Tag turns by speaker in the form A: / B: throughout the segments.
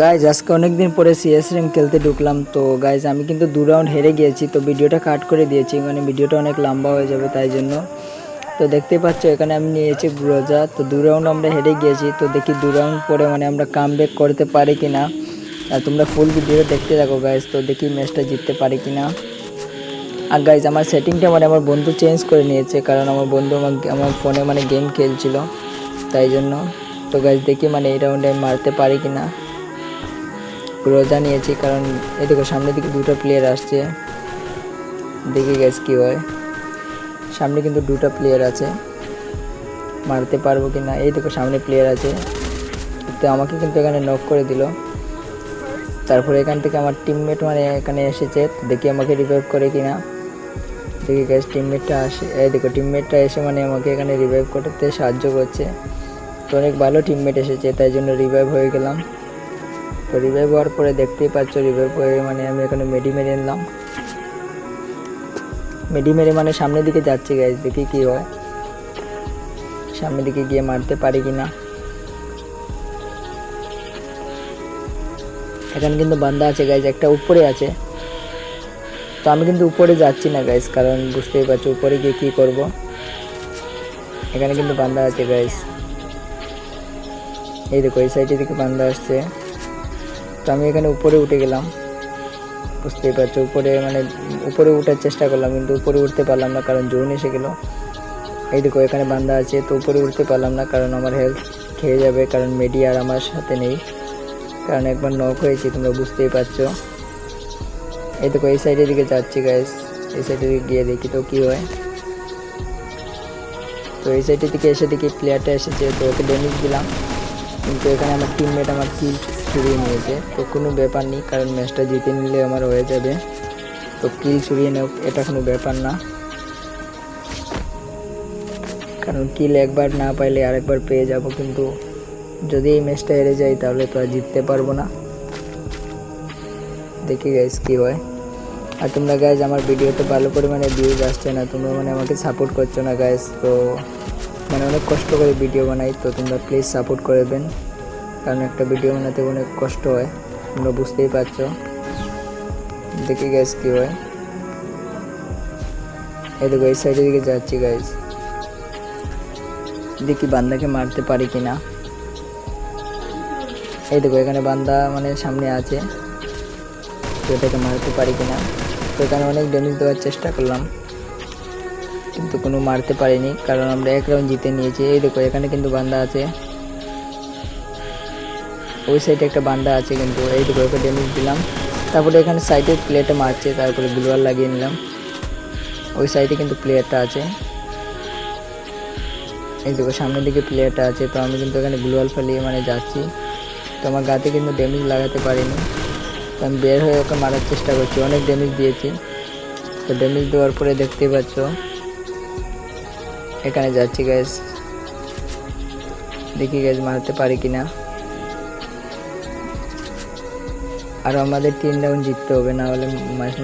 A: Guys আজকে অনেকদিন পরে সিএস র্যাঙ্ক খেলতে ঢুকলাম, তো গাইজ আমি কিন্তু দু রাউন্ড হেরে গিয়েছি, তো ভিডিওটা কাট করে দিয়েছি মানে ভিডিওটা অনেক লম্বা হয়ে যাবে তাই জন্য। তো দেখতেই পাচ্ছ, এখানে আমি নিয়েছি গ্রোজা, তো দু রাউন্ড আমরা হেরে গিয়েছি, তো দেখি দু রাউন্ড পরে মানে আমরা কাম করতে পারি কি না আর তোমরা ফুল ভিডিও দেখতে থাকো গাইজ তো দেখি ম্যাচটা জিততে পারি কি না আর গাইজ আমার সেটিংটা মানে আমার বন্ধু চেঞ্জ করে নিয়েছে, কারণ আমার বন্ধু আমাকে আমার ফোনে মানে গেম খেলছিল, তাই জন্য। তো গাইজ দেখি মানে এই রাউন্ডে আমি মারতে পারি কি না রোজা নিয়েছি কারণ এই দেখো সামনের দিকে দুটো প্লেয়ার আসছে। দেখি গ্যাস কী হয়। সামনে কিন্তু দুটো প্লেয়ার আছে। মারতে পারব কি না এই দেখো সামনে প্লেয়ার আছে। তো আমাকে কিন্তু এখানে নক করে দিল। তারপরে এখান থেকে আমার টিমমেট মানে এখানে এসেছে দেখি আমাকে রিভাইভ করে কি না দেখি গ্যাস টিমমেটটা আসে, এই দেখো টিমমেটটা এসে মানে আমাকে এখানে রিভাইভ করতে সাহায্য করছে। তো অনেক ভালো টিমমেট এসেছে, তাই জন্য রিভাইভ হয়ে গেলাম। তো রিভাইভ হওয়ার পরে দেখতেই পাচ্ছ রিভাইভ হয়ে মানে আমি এখানে মেডি মেরে নিলাম। মেডি মেরে মানে সামনের দিকে যাচ্ছি গাইজ দেখি কি হয়। সামনের দিকে গিয়ে মারতে পারি কি না এখানে কিন্তু বান্দা আছে গাইজ একটা উপরে আছে। তো আমি কিন্তু উপরে যাচ্ছি না গাইজ কারণ বুঝতেই পারছ উপরে গিয়ে কী করব। এখানে কিন্তু বান্দা আছে গাইজ এই দেখো, এই সাইডের দিকে বান্দা আসছে। তো আমি এখানে উপরে উঠে গেলাম। বুঝতেই পারছ, উপরে মানে উপরে উঠার চেষ্টা করলাম, কিন্তু উপরে উঠতে পারলাম না, কারণ জোন এসে গেলো। এই দেখো, এখানে বান্দা আছে, তো উপরে উঠতে পারলাম না, কারণ আমার হেলথ খেয়ে যাবে, কারণ মেডি আর আমার সাথে নেই। কারণ একবার নক হয়েছি, তোমরা বুঝতেই পারছ। এই দেখো, এই সাইডের দিকে যাচ্ছি গাইস এই সাইডের দিকে গিয়ে দেখি তো কী হয়। তো এই সাইডের দিকে এসে দেখি প্লেয়ারটা এসেছে, তো ওকে ড্যামেজ দিলাম। কিন্তু এখানে আমার টিমমেট আমার কিল ছুড়িয়ে নিয়েছে। তো কোনো ব্যাপার নেই, কারণ ম্যাচটা জিতে নিলে আমার হয়ে যাবে। তো কিল ছুড়িয়ে নেও এটা কোনো ব্যাপার না। কারণ কিল একবার না পাইলে আরেকবার পেয়ে যাব, কিন্তু যদি এই ম্যাচটা হেরে যাই তাহলে তো আর জিততে পারব না। দেখি গাইজ কী হয়। আর তোমরা গাইজ আমার ভিডিওতে ভালো পরিমাণে ভিউজ আসছে না, তোমরা মানে আমাকে সাপোর্ট করছ না গাইজ তো মানে অনেক কষ্ট করে ভিডিও বানাই, তো তোমরা প্লিজ সাপোর্ট করবেন কারণ একটা ভিডিও বানাতে অনেক কষ্ট হয়, তোমরা বুঝতেই পারছ। দেখি গাইজ কী হয়। এই দেখো, এই সাইডের দিকে যাচ্ছি গাইজ দেখি বান্দাকে মারতে পারি কি না এই দেখো, এখানে বান্দা মানে সামনে আছে। এটাকে মারতে পারি কি না তো এখানে অনেক ড্যামেজ দেওয়ার চেষ্টা করলাম। কিন্তু কোনো মারতে পারিনি, কারণ আমরা এক রাউন্ড জিতে নিয়েছি। এই দেখো, এখানে কিন্তু বান্দা আছে। ওই সাইডে একটা বান্দা আছে কিন্তু, এই দেখো, ওকে ড্যামেজ দিলাম। তারপরে এখানে সাইডে প্লেটে মারছে, তারপরে গ্লোয়ার লাগিয়ে নিলাম। ওই সাইডে কিন্তু প্লেয়ারটা আছে। এই দেখো, সামনের দিকে প্লেয়ারটা আছে, তো আমি কিন্তু এখানে গ্লোয়াল ফেলিয়ে মানে যাচ্ছি। তো আমার গাতে কিন্তু ড্যামেজ লাগাতে পারিনি। আমি বের হয়ে ওকে মারার চেষ্টা করছি, অনেক ড্যামেজ দিয়েছি। তো ড্যামেজ দেওয়ার পরে দেখতেই পাচ্ছ, এখানে যাচ্ছি গ্যাস দেখি গ্যাস মারতে পারি কিনা। আর আমাদের তিন রাউন্ড জিততে হবে, না হলে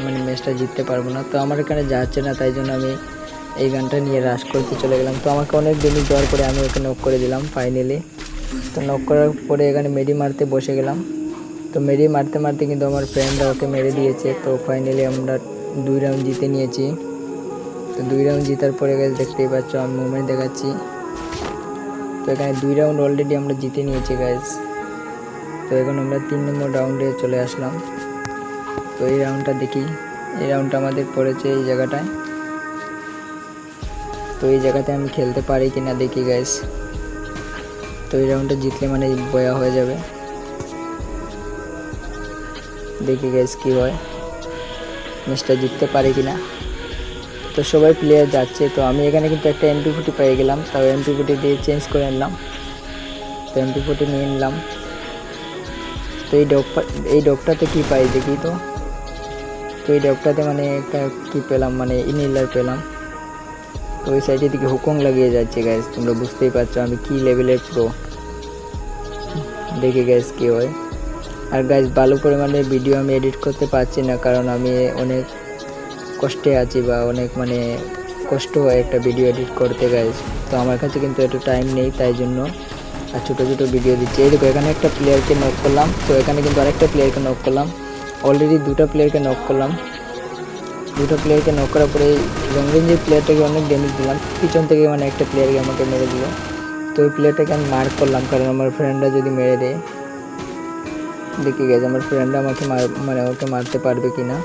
A: মানে ম্যাচটা জিততে পারব না। তো আমার এখানে যাচ্ছে না, তাই জন্য আমি এই গানটা নিয়ে রাশ করতে চলে গেলাম। তো আমাকে অনেক ডেমিজ দেওয়ার পরে আমি ওকে নক করে দিলাম ফাইনালি তো নক করার পরে এখানে মেডি মারতে বসে গেলাম। তো মেরে মারতে মারতে কিন্তু আমার ফ্রেন্ডরা ওকে মেরে দিয়েছে। তো ফাইনালি আমরা দুই রাউন্ড জিতে নিয়েছি। তো দুই রাউন্ড জেতার পরে গেছে দেখতেই পাচ্ছ, আমি মুভমেন্ট দেখাচ্ছি। তো এখানে দুই রাউন্ড অলরেডি আমরা জিতে নিয়েছি গাইজ তো এখন আমরা তিন নম্বর রাউন্ডে চলে আসলাম। তো এই রাউন্ডটা দেখি। এই রাউন্ডটা আমাদের পড়েছে এই জায়গাটায়। তো এই জায়গাতে আমি খেলতে পারি কি না দেখি গাইজ তো এই রাউন্ডটা জিতলে মানে বয়া হয়ে যাবে। দেখি গাইজ কী হয় ম্যাচটা জিততে পারি কি না তো সবাই প্লেয়ার যাচ্ছে, তো আমি এখানে কিন্তু একটা এমপি ফুটি পেয়ে গেলাম, তাও এমপি ফুটি দিয়ে চেঞ্জ করে নিলাম তো এমপি ফুটি নিয়ে নিলাম। তো এই ডগ এই ডগটাতে কী পাই দেখি তো। তো এই ডগটাতে মানে একটা কী পেলাম মানে ইনিলার পেলাম। তো ওই সাইডের দিকে হুকং লাগিয়ে যাচ্ছে গ্যাস তোমরা বুঝতেই পারছ আমি কী লেভেলের প্রো দেখে গ্যাস কী হয়। আর গাছ ভালো পরিমাণে ভিডিও আমি এডিট করতে পারছি না, কারণ আমি অনেক কষ্টে আছি বা অনেক মানে কষ্ট হয় একটা ভিডিও এডিট করতে গাইজ তো আমার কাছে কিন্তু একটু টাইম নেই, তাই জন্য আর ছোটো ছোটো ভিডিও দিচ্ছি। এই দেখো, এখানে একটা প্লেয়ারকে নক করলাম। তো এখানে কিন্তু আরেকটা প্লেয়ারকে নক করলাম। অলরেডি দুটো প্লেয়ারকে নক করলাম। দুটো প্লেয়ারকে নক করার পরে লং রেঞ্জের প্লেয়ারটাকে অনেক ড্যামেজ দিলাম, পিছন থেকে মানে একটা প্লেয়ারকে আমাকে মেরে দিল। তো ওই প্লেয়ারটাকে আমি মার্ক করলাম, কারণ আমার ফ্রেন্ডরা যদি মেরে দেয় দেখি গেছে, আমার ফ্রেন্ডরা আমাকে মার মানে ওকে মারতে পারবে কি না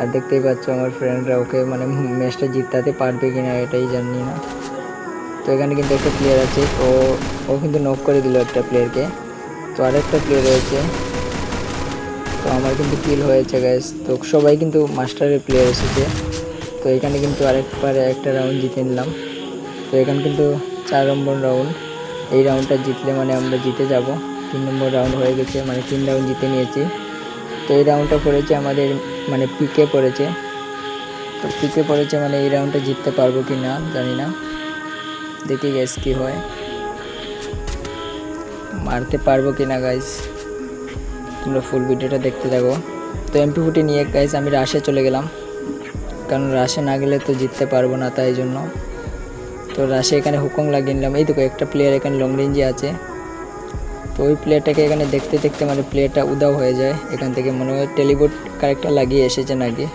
A: আর দেখতেই পাচ্ছ আমার ফ্রেন্ডরা ওকে মানে ম্যাচটা জিতাতে পারবে কি না এটাই জানি না। তো এখানে কিন্তু একটা প্লেয়ার আছে, ও ও কিন্তু নক করে দিল একটা প্লেয়ারকে তো আরেকটা প্লেয়ার রয়েছে। তো আমার কিন্তু কিল হয়েছে গ্যাস তো সবাই কিন্তু মাস্টারের প্লেয়ার এসেছে। তো এখানে কিন্তু আরেকবারে একটা রাউন্ড জিতে নিলাম। তো এখানে কিন্তু চার নম্বর রাউন্ড এই রাউন্ডটা জিতলে মানে আমরা জিতে যাব। তিন নম্বর রাউন্ড হয়ে গেছে মানে তিন রাউন্ড জিতে নিয়েছি। তো এই রাউন্ডটা পড়েছে আমাদের মানে পিকে পড়েছে। তো পিকে পড়েছে মানে এই রাউন্ডটা জিততে পারব কি না, জানি না। দেখি গ্যাস কী হয়। মারতে পারব কি না গাইস তোমরা ফুল ভিডিওটা দেখতে থাকো। তো এমপি ফুটি নিয়ে গাইস আমি রাশে চলে গেলাম। কারণ রাশে না গেলে তো জিততে পারব না, তাই জন্য। তো রাশে এখানে হুকং লাগিয়ে নিলাম। এই দেখো, একটা প্লেয়ার এখানে লং রেঞ্জে আছে। তো ওই প্লেয়ারটাকে এখানে দেখতে দেখতে মানে প্লেয়ারটা উদাও হয়ে যায়। এখান থেকে মনে হয় টেলিবোর্ড কারেক্টার লাগিয়ে এসেছে নাকি?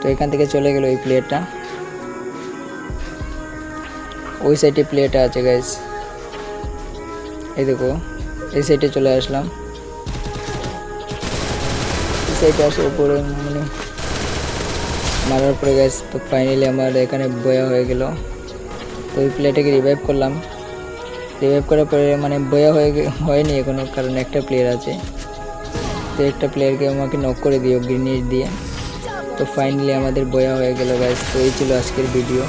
A: তো এখান থেকে চলে গেল ওই প্লেয়ারটা। ওই সাইডে প্লেয়ারটা আছে গাইস এই দেখো, এই সাইডে চলে আসলাম। এই সাইডে আসে উপরে মানে মারার পরে গাইস তো ফাইনালি আমার এখানে বয়া হয়ে গেল। তো ওই প্লেয়ারটাকে রিভাইভ করলাম। রিভাইভ করার পরে মানে বয়া হয়ে হয়নি এখনও, কারণ একটা প্লেয়ার আছে। তো একটা প্লেয়ারকে আমাকে নক করে দিও গ্রিনিস দিয়ে। তো ফাইনালি আমাদের বয়া হয়ে গেল গাইজ তো এই ছিল আজকের ভিডিও